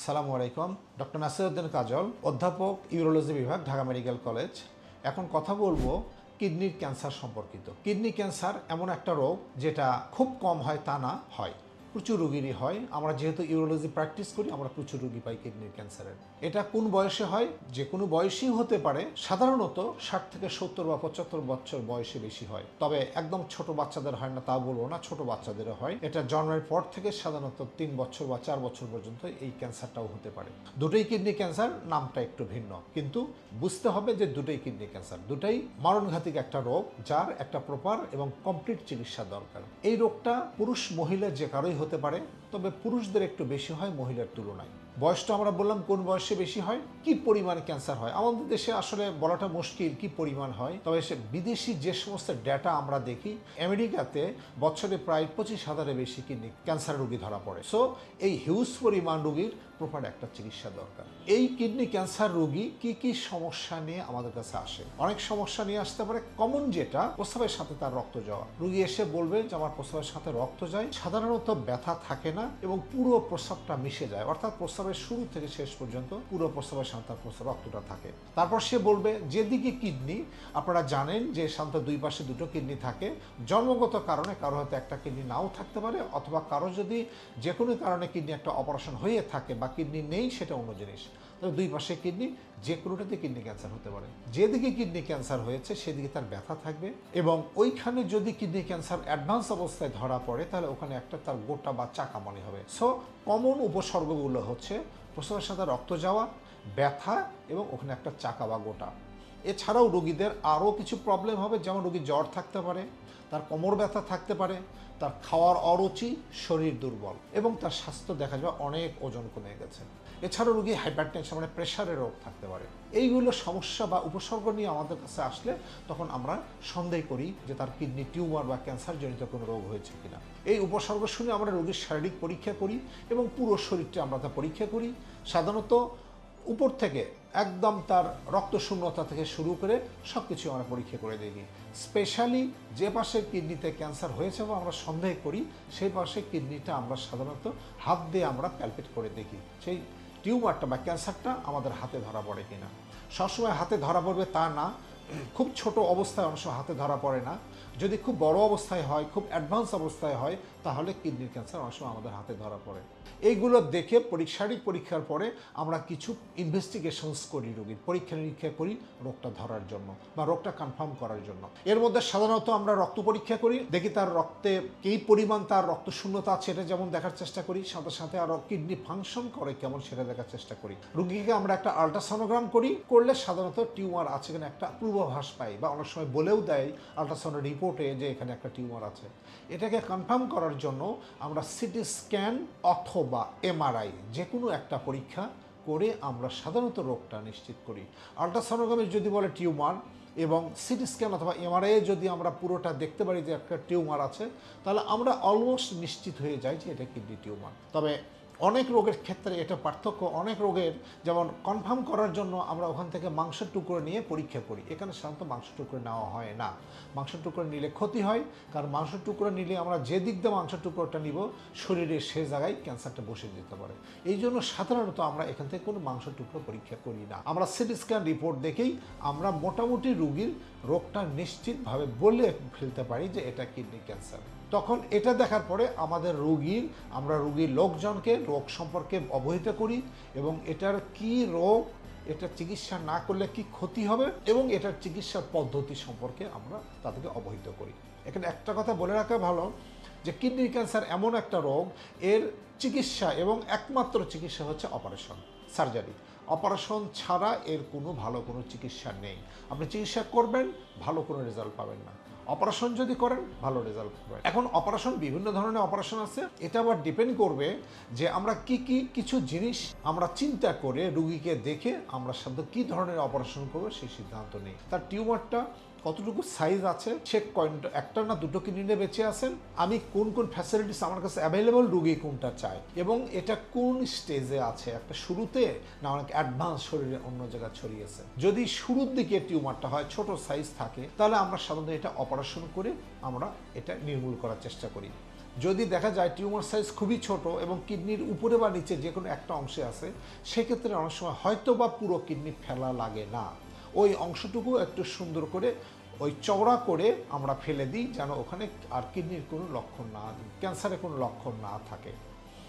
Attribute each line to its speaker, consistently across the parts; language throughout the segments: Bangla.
Speaker 1: আসসালামু আলাইকুম। ডক্টর নাসিরউদ্দিন কাজল, অধ্যাপক ইউরোলজি বিভাগ, ঢাকা মেডিকেল কলেজ। এখন কথা বলব কিডনির ক্যান্সার সম্পর্কিত। কিডনি ক্যান্সার এমন একটা রোগ যেটা খুব কম হয় তা না, হয়। প্রচুর রোগীরই হয়। আমরা যেহেতু ইউরোলজি প্র্যাকটিস করি, আমরা প্রচুর রুগী পাই কিডনির ক্যান্সারের। এটা কোন বয়সে হয়? যে কোনো বয়সই হতে পারে। সাধারণত ষাট থেকে সত্তর বা পঁচাত্তর বছর বয়সে বেশি হয়। তবে একদম ছোট বাচ্চাদের হয় না, তা বলব না, ছোট বাচ্চাদেরও হয়। এটা জন্মের পর থেকে সাধারণত তিন বছর বা চার বছর পর্যন্ত এই ক্যান্সারটাও হতে পারে। দুটোই কিডনি ক্যান্সার, নামটা একটু ভিন্ন। কিন্তু বুঝতে হবে যে দুটোই কিডনি ক্যান্সার। দুটোই মরণঘাতিক একটা রোগ, যার একটা প্রপার এবং কমপ্লিট চিকিৎসা দরকার। এই রোগটা পুরুষ, মহিলা যে কারোই হতে পারে তবে পুরুষদের একটু বেশি হয় মহিলার তুলনায়। বয়সটা আমরা বললাম কোন বয়সে বেশি হয়? কি পরিমাণ ক্যান্সার হয়? আমাদের দেশে আসলে বলাটা মুশকিল কি পরিমাণ হয়? তবে সে বিদেশি যে সমস্ত ডেটা আমরা দেখি, আমেরিকাতে বছরে প্রায় পঁচিশ হাজারের বেশি কিডনি ক্যান্সার রোগী ধরা পড়ে। সো এই হিউজ পরিমাণ রোগীর প্রপার একটা চিকিৎসা দরকার। এই কিডনি ক্যান্সার রোগী কি কি সমস্যা নিয়ে আমাদের কাছে আসে? অনেক সমস্যা নিয়ে আসতে পারে। কমন যেটা, প্রস্রাবের সাথে তার রক্ত যাওয়া। রোগী এসে বলবে যে, আমার প্রস্রাবের সাথে রক্ত যায়। সাধারণত ব্যথা থাকে না এবং পুরো প্রস্রাবটা মিশে যায়। অর্থাৎ প্রস্রাবের শুরু থেকে শেষ পর্যন্ত পুরো প্রস্রাবের সাথে প্রস্তাব রক্তটা থাকে। তারপর সে বলবে, যেদিকে কিডনি, আপনারা জানেন যে শান্ত দুই পাশে দুটো কিডনি থাকে। জন্মগত কারণে কারও হয়তো একটা কিডনি নাও থাকতে পারে, অথবা কারও যদি যে কোনো কারণে কিডনি একটা অপারেশন হয়ে থাকে বা কিডনি নেই, সেটা অন্য জিনিস। তবে দুই পাশে কিডনি, যে কোনোটাতে কিডনি ক্যান্সার হতে পারে। যেদিকে কিডনি ক্যান্সার হয়েছে, সেদিকে তার ব্যথা থাকবে এবং ওইখানে যদি কিডনি ক্যান্সার অ্যাডভান্স অবস্থায় ধরা পড়ে, তাহলে ওখানে একটা তার গোটা বা চাকা মনে হবে। সো কমন উপসর্গগুলো হচ্ছে প্রসবের সাথে রক্ত যাওয়া, ব্যথা এবং ওখানে একটা চাকা বা গোটা। এছাড়াও রোগীদের আরও কিছু প্রবলেম হবে, যেমন রোগীর জ্বর থাকতে পারে, তার কোমর ব্যথা থাকতে পারে তার খাওয়ার অরুচি শরীর দুর্বল এবং তার স্বাস্থ্য দেখা যাবে অনেক ওজন কমে গেছে। এছাড়াও রোগী হাইপারটেনশন মানে প্রেশারের রোগ থাকতে পারে। এইগুলো সমস্যা বা উপসর্গ নিয়ে আমাদের কাছে আসলে তখন আমরা সন্দেহ করি যে তার কিডনি টিউমার বা ক্যান্সার জনিত কোনো রোগ হয়েছে কিনা। এই উপসর্গ শুনে আমরা রোগীর শারীরিক পরীক্ষা করি এবং পুরো শরীরটা আমরা তা পরীক্ষা করি। সাধারণত উপর থেকে একদম তার রক্ত শূন্যতা থেকে শুরু করে সব কিছু আমরা পরীক্ষা করে দেখি। স্পেশালি যে পাশের কিডনিতে ক্যান্সার হয়েছে বা আমরা সন্দেহ করি, সেই পাশে কিডনিটা আমরা সাধারণত হাত দিয়ে আমরা প্যালপেট করে দেখি। সেই টিউমারটা বা ক্যান্সারটা আমাদের হাতে ধরা পড়ে কিনা। সবসময় হাতে ধরা পড়বে তা না খুব ছোট অবস্থায় অংশ হাতে ধরা পড়ে না। যদি খুব বড় অবস্থায় হয়, খুব অ্যাডভান্স অবস্থায় হয়, তাহলে কিডনির ক্যান্সার সময় আমাদের হাতে ধরা পড়ে। এইগুলো দেখে পরীক্ষা শারীরিক পরীক্ষার পরে আমরা কিছু ইনভেস্টিগেশনস করি রোগীর, পরীক্ষা নিরীক্ষা করি রোগটা ধরার জন্য বা রোগটা কনফার্ম করার জন্য। এর মধ্যে সাধারণত আমরা রক্ত পরীক্ষা করি, দেখি তার রক্তে কী পরিমাণ তার রক্ত শূন্যতা আছে এটা যেমন দেখার চেষ্টা করি, সাথে সাথে আরও কিডনি ফাংশন করে কেমন সেটা দেখার চেষ্টা করি। রুগীকে আমরা একটা আল্ট্রাসোনোগ্রাম করি, করলে সাধারণত টিউমার আছে কিনা একটা পূর্বাভাস পাই বা অনেক সময় বলেও দেয় আল্ট্রাসাউন্ড রিপোর্টে যে এখানে একটা টিউমার আছে। এটাকে কনফার্ম করার জন্য আমরা সিটি স্ক্যান অথবা এমআরআই যে কোনো একটা পরীক্ষা করে আমরা সাধারণত রোগটা নিশ্চিত করি। আল্ট্রাসোনোগ্রামে যদি বলে টিউমার এবং সিটি স্ক্যান অথবা এমআরআই যদি আমরা পুরোটা দেখতে পারি যে একটা টিউমার আছে, তাহলে আমরা অলমোস্ট নিশ্চিত হয়ে যাই যে এটা কিডনি টিউমার তবে অনেক রোগের ক্ষেত্রে এটা পার্থক্য। অনেক রোগের যেমন কনফার্ম করার জন্য আমরা ওখান থেকে মাংসের টুকরো নিয়ে পরীক্ষা করি। এখানে সাধারণত মাংসের টুকরো নেওয়া হয় না। মাংসের টুকরো নিলে ক্ষতি হয়, কারণ মাংসের টুকরো নিলে আমরা যে দিক দিয়ে মাংসের টুকরোটা নিব শরীরের সে জায়গায় ক্যান্সারটা বসে যেতে পারে। এই জন্য সাধারণত আমরা এখান থেকে কোনো মাংসের টুকরো পরীক্ষা করি না। আমরা সিটি স্ক্যান রিপোর্ট দেখেই আমরা মোটামুটি রুগীর রোগটা নিশ্চিতভাবে বলে ফেলতে পারি যে এটা কিডনি ক্যান্সার। তখন এটা দেখার পরে আমাদের রোগীর, আমরা রোগীর লোকজনকে, রোগ সম্পর্কে অবহিত করি এবং এটার কি রোগ, এটা চিকিৎসা না করলে কি ক্ষতি হবে এবং এটার চিকিৎসার পদ্ধতি সম্পর্কে আমরা তাদেরকে অবহিত করি। এখানে একটা কথা বলে রাখা ভালো যে কিডনি ক্যান্সার এমন একটা রোগ, এর চিকিৎসা এবং একমাত্র চিকিৎসা হচ্ছে অপারেশন, সার্জারি। অপারেশন ছাড়া এর কোনো ভালো কোনো চিকিৎসা নেই। আপনি চিকিৎসা করবেন, ভালো কোনো রেজাল্ট পাবেন না। অপারেশন যদি করেন, ভালো রেজাল্ট পাবেন এখন অপারেশন, বিভিন্ন ধরনের অপারেশন আছে। এটা আবার ডিপেন্ড করবে যে আমরা কি কি, কিছু জিনিস আমরা চিন্তা করে রুগীকে দেখে আমরা সাধ্য কি ধরনের অপারেশন করব সেই সিদ্ধান্ত নেই। তার টিউমারটা কতটুকু সাইজ আছে চেক কয়েকটা একটা না দুটো কিনে নিয়ে বেঁচে আছেন? আমি কোন কোন ফ্যাসিলিটিস আমার কাছে অ্যাভেলেবল রুগী কোনটা চাই এবং এটা কোন স্টেজে আছে? একটা শুরুতে না অনেক অ্যাডভান্স শরীরে অন্য জায়গায় ছড়িয়েছে? যদি শুরুর দিকে টিউমারটা হয়, ছোট সাইজ থাকে, তাহলে আমরা সাধারণত এটা অপারেশন করে আমরা এটা নির্মূল করার চেষ্টা করি। যদি দেখা যায় টিউমার সাইজ খুবই ছোট এবং কিডনির উপরে বা নিচে যে কোনো একটা অংশে আছে, সেক্ষেত্রে অনেক সময় হয়তো বা পুরো কিডনি ফেলা লাগে না। ওই অংশটুকু একটু সুন্দর করে ওই চওড়া করে আমরা ফেলে দিই যেন ওখানে আর কিডনির কোনো লক্ষণ না, ক্যান্সারের কোনো লক্ষণ না থাকে।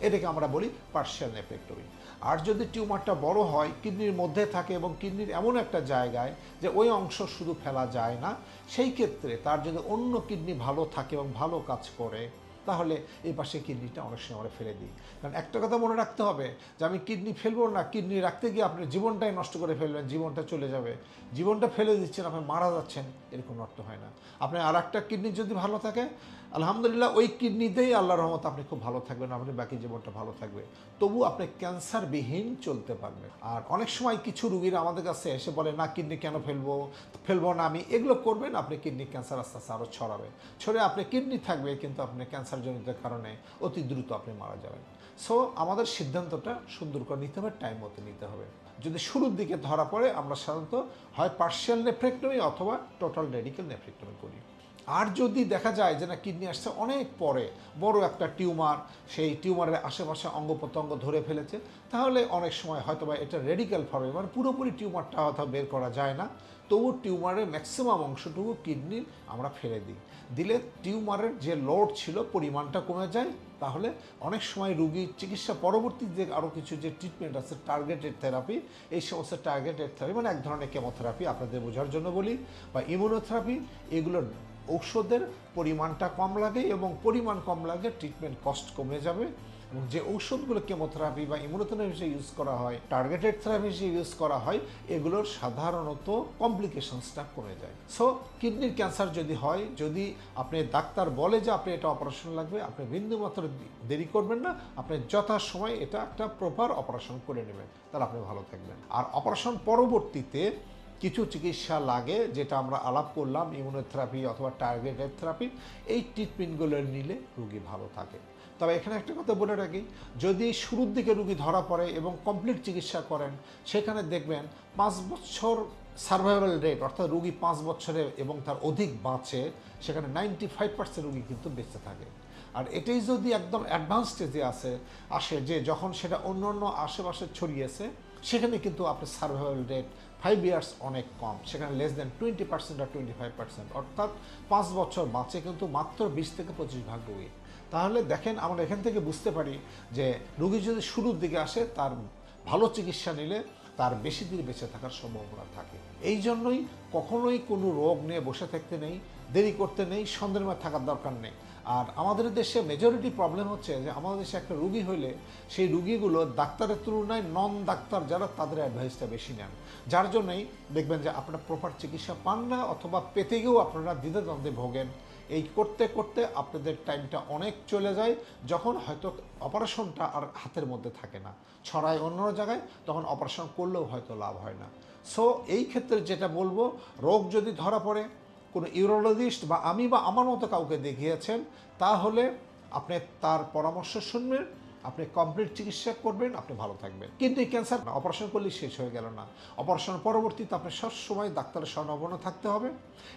Speaker 1: এটাকে আমরা বলি পার্শিয়াল নেফ্রেক্টমি আর যদি টিউমারটা বড় হয়, কিডনির মধ্যে থাকে এবং কিডনির এমন একটা জায়গায় যে ওই অংশ শুধু ফেলা যায় না, সেই ক্ষেত্রে তার যদি অন্য কিডনি ভালো থাকে এবং ভালো কাজ করে তাহলে এই পাশে কিডনিটা অনেক সময় আমরা ফেলে দিই। কারণ একটা কথা মনে রাখতে হবে যে আমি কিডনি ফেলব না, কিডনি রাখতে গিয়ে আপনি জীবনটাই নষ্ট করে ফেলবেন জীবনটা চলে যাবে। জীবনটা ফেলে দিচ্ছেন, আপনি মারা যাচ্ছেন। এরকম অর্থ হয় না। আপনি আর একটা কিডনি যদি ভালো থাকে, আলহামদুলিল্লাহ ওই কিডনিতেই আল্লাহ রহমত আপনি খুব ভালো থাকবেন আপনি বাকি জীবনটা ভালো থাকবে। তবু আপনি ক্যান্সারবিহীন চলতে পারবেন। আর অনেক সময় কিছু রুগীরা আমাদের কাছে এসে বলে, না, কিডনি কেন ফেলব? ফেলব না আমি। এগুলো করবেন, আপনি কিডনি ক্যান্সার আস্তে আস্তে আরও ছড়াবে। ছড়ে আপনি কিডনি থাকবে, কিন্তু আপনি ক্যান্সারজনিত কারণে অতি দ্রুত আপনি মারা যাবেন। সো আমাদের সিদ্ধান্তটা সুন্দর করে নিতে হবে টাইম মতো নিতে হবে। যদি শুরুর দিকে ধরা পড়ে, আমরা সাধারণত হয় পার্শিয়াল নেফ্রেক্টমি অথবা টোটাল রেডিক্যাল নেফ্রেক্টমি করি। আর যদি দেখা যায় যে না, কিডনি আসছে অনেক পরে, বড় একটা টিউমার, সেই টিউমারের আশেপাশে অঙ্গ প্রত্যঙ্গ ধরে ফেলেছে, তাহলে অনেক সময় হয়তো বা এটা রেডিক্যাল ফর্মে মানে পুরোপুরি টিউমারটা হয়তো বের করা যায় না। তবু টিউমারের ম্যাক্সিমাম অংশটুকু কিডনির আমরা ফেলে দিই। দিলে টিউমারের যে লোড ছিল, পরিমাণটা কমে যায়, তাহলে অনেক সময় রুগীর চিকিৎসা পরবর্তী যে আরও কিছু যে ট্রিটমেন্ট আছে টার্গেটেড থেরাপি এই সমস্ত টার্গেটেড থেরাপি মানে এক ধরনের কেমোথেরাপি আপনাদের বোঝার জন্য বলি, বা ইমিউনোথেরাপি এগুলোর ঔষধের পরিমাণটা কম লাগে এবং পরিমাণ কম লাগে ট্রিটমেন্ট কস্ট কমে যাবে এবং যে ঔষধগুলো কেমোথেরাপি বা ইমিউনোথেরাপি হিসেবে ইউজ করা হয় টার্গেটেড থেরাপি হিসেবে ইউজ করা হয়, এগুলোর সাধারণত কমপ্লিকেশনসটা কমে যায়। সো কিডনির ক্যান্সার যদি হয়, যদি আপনি ডাক্তার বলে যে আপনি এটা অপারেশন লাগবে, আপনি বিন্দুমাত্র দেরি করবেন না, আপনি যথাসময় এটা একটা প্রপার অপারেশন করে নেবেন। তাহলে আপনি ভালো থাকবেন। আর অপারেশন পরবর্তীতে কিছু চিকিৎসা লাগে যেটা আমরা আলাপ করলাম ইমিউনোথেরাপি অথবা টার্গেটেড থেরাপি এই ট্রিটমেন্টগুলো নিলে রুগী ভালো থাকে। তবে এখানে একটা কথা বলে রাখি, যদি শুরুর দিকে রুগী ধরা পড়ে এবং কমপ্লিট চিকিৎসা করেন, সেখানে দেখবেন পাঁচ বছর সার্ভাইভাল রেট অর্থাৎ রুগী পাঁচ বছরে এবং তার অধিক বাঁচে, সেখানে নাইনটি ফাইভ পার্সেন্ট রুগী কিন্তু বেঁচে থাকে। আর এটাই যদি একদম অ্যাডভান্স স্টেজে আসে আসে যে যখন সেটা অন্য অন্য আশেপাশে ছড়িয়েছে, সেখানে কিন্তু আপনার সার্ভাইভাল রেট ফাইভ ইয়ার্স অনেক কম। সেখানে লেস দেন টোয়েন্টি পার্সেন্ট আর টোয়েন্টি ফাইভ পার্সেন্ট অর্থাৎ পাঁচ বছর বাঁচে কিন্তু মাত্র বিশ থেকে পঁচিশ ভাগ রুগী। তাহলে দেখেন, আমরা এখান থেকে বুঝতে পারি যে রুগী যদি শুরুর দিকে আসে, তার ভালো চিকিৎসা নিলে তার বেশি দিন বেঁচে থাকার সম্ভাবনা থাকে। এই জন্যই কখনোই কোনো রোগ নিয়ে বসে থাকতে নেই, দেরি করতে নেই সন্দেহের মধ্যে থাকার দরকার নেই। আর আমাদের দেশে মেজরিটি প্রবলেম হচ্ছে যে আমাদের দেশে একটা রুগী হইলে সেই রুগীগুলো ডাক্তারের তুলনায় নন ডাক্তার যারা তাদের অ্যাডভাইসটা বেশি নেন। যার জন্যই দেখবেন যে আপনারা প্রপার চিকিৎসা পান না অথবা পেতে গিয়েও আপনারা দ্বিধাদ্বন্দ্বে ভোগেন। এই করতে করতে আপনাদের টাইমটা অনেক চলে যায়, যখন হয়তো অপারেশনটা আর হাতের মধ্যে থাকে না। ছড়ায় অন্য জায়গায়, তখন অপারেশন করলেও হয়তো লাভ হয় না। সো এই ক্ষেত্রে যেটা বলব, রোগ যদি ধরা পড়ে কোনো ইউরোলজিস্ট বা আমি বা আমার মতো কাউকে দেখিয়েছেন, তাহলে আপনি তার পরামর্শ শুনবেন, আপনি কমপ্লিট চিকিৎসা করবেন, আপনি ভালো থাকবেন। কিন্তু এই ক্যান্সার অপারেশন করলে শেষ হয়ে গেল না। অপারেশন পরবর্তীতে আপনি সবসময় ডাক্তারের স্বর্ণবর্ণ থাকতে হবে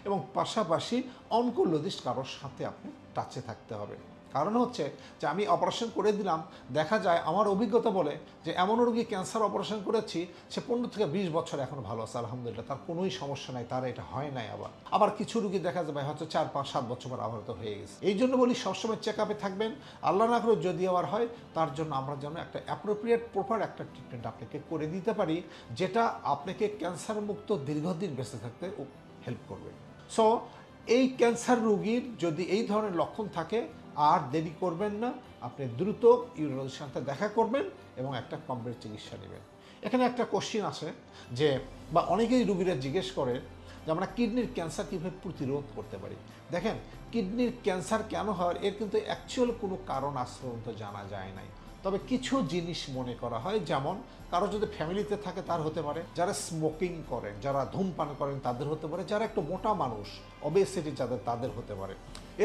Speaker 1: এবং পাশাপাশি অনকোলজিস্ট কারোর সাথে আপনি টাচে থাকতে হবে। কারণ হচ্ছে যে আমি অপারেশন করে দিলাম, দেখা যায় আমার অভিজ্ঞতা বলে যে এমন রোগী ক্যান্সার অপারেশন করেছি, সে পনেরো থেকে বিশ বছর এখন ভালো আছে, আলহামদুলিল্লাহ। তার কোনোই সমস্যা নাই, তার এটা হয় নাই আবার। আবার কিছু রুগী দেখা যাবে হয়তো চার, পাঁচ, সাত বছর পর আবার হয়ে গেছে। এই জন্য বলি, সবসময় চেক আপে থাকবেন। আল্লাহ না করে যদি আবার হয়, তার জন্য আমরা যেন একটা অ্যাপ্রোপ্রিয়েট প্রপার একটা ট্রিটমেন্ট আপনাকে করে দিতে পারি, যেটা আপনাকে ক্যান্সার মুক্ত দীর্ঘদিন বেঁচে থাকতে হেল্প করবে। সো এই ক্যান্সার রোগীর যদি এই ধরনের লক্ষণ থাকে আর দেরি করবেন না। আপনি দ্রুত ইউরোলজির সাথে দেখা করবেন এবং একটা কমপ্লিট চিকিৎসা নেবেন। এখানে একটা কোশ্চিন আছে যে, বা অনেকেই রুগীরা জিজ্ঞেস করে যে, আমরা কিডনির ক্যান্সার কীভাবে প্রতিরোধ করতে পারি? দেখেন, কিডনির ক্যান্সার কেন হয়? এর কিন্তু অ্যাকচুয়াল কোনো কারণ আজ পর্যন্ত জানা যায় নাই। তবে কিছু জিনিস মনে করা হয়, যেমন কারও যদি ফ্যামিলিতে থাকে তার হতে পারে, যারা স্মোকিং করেন, যারা ধূমপান করেন তাদের হতে পারে, যারা একটু মোটা মানুষ অবেসিটি যাদের, তাদের হতে পারে।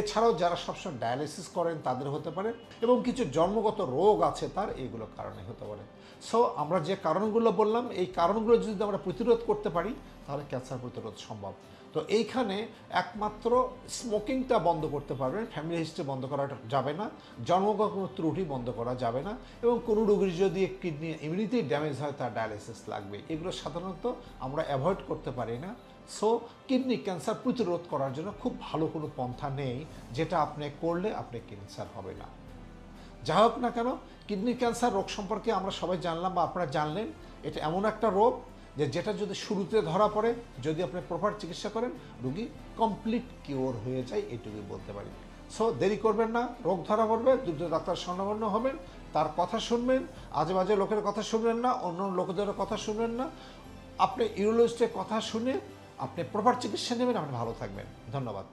Speaker 1: এছাড়াও যারা সবসময় ডায়ালিসিস করেন তাদের হতে পারে এবং কিছু জন্মগত রোগ আছে তার এইগুলো কারণে হতে পারে। সো আমরা যে কারণগুলো বললাম, এই কারণগুলো যদি আমরা প্রতিরোধ করতে পারি, তাহলে ক্যান্সার প্রতিরোধ সম্ভব। তো এইখানে একমাত্র স্মোকিংটা বন্ধ করতে পারবেন, ফ্যামিলি হিস্ট্রি বন্ধ করা যাবে না, জন্মগত কোনো ত্রুটি বন্ধ করা যাবে না, এবং কোনো রোগীর যদি কিডনি ইমিউনিটি ড্যামেজ হয়, তার ডায়ালিসিস লাগবে। এগুলো সাধারণত আমরা অ্যাভয়েড করতে পারি না। সো কিডনি ক্যান্সার প্রতিরোধ করার জন্য খুব ভালো কোনো পন্থা নেই, যেটা আপনি করলে আপনি ক্যান্সার হবে না। যা হোক না কেন, কিডনি ক্যান্সার রোগ সম্পর্কে আমরা সবাই জানলাম বা আপনারা জানলেন, এটা এমন একটা রোগ যে যেটা যদি শুরুতে ধরা পড়ে, যদি আপনি প্রপার চিকিৎসা করেন, রুগী কমপ্লিট কিওর হয়ে যায় এটুকুই বলতে পারি। সো দেরি করবেন না, রোগ ধরা পড়বে, দ্রুত ডাক্তার স্বর্ণবর্ণ হবেন, তার কথা শুনবেন আজে বাজে লোকের কথা শুনবেন না, অন্য লোকদের কথা শুনবেন না। আপনি ইউরোলজিস্টের কথা শুনে, আপনি প্রপার চিকিৎসা নেবেন, আপনি ভালো থাকবেন। ধন্যবাদ।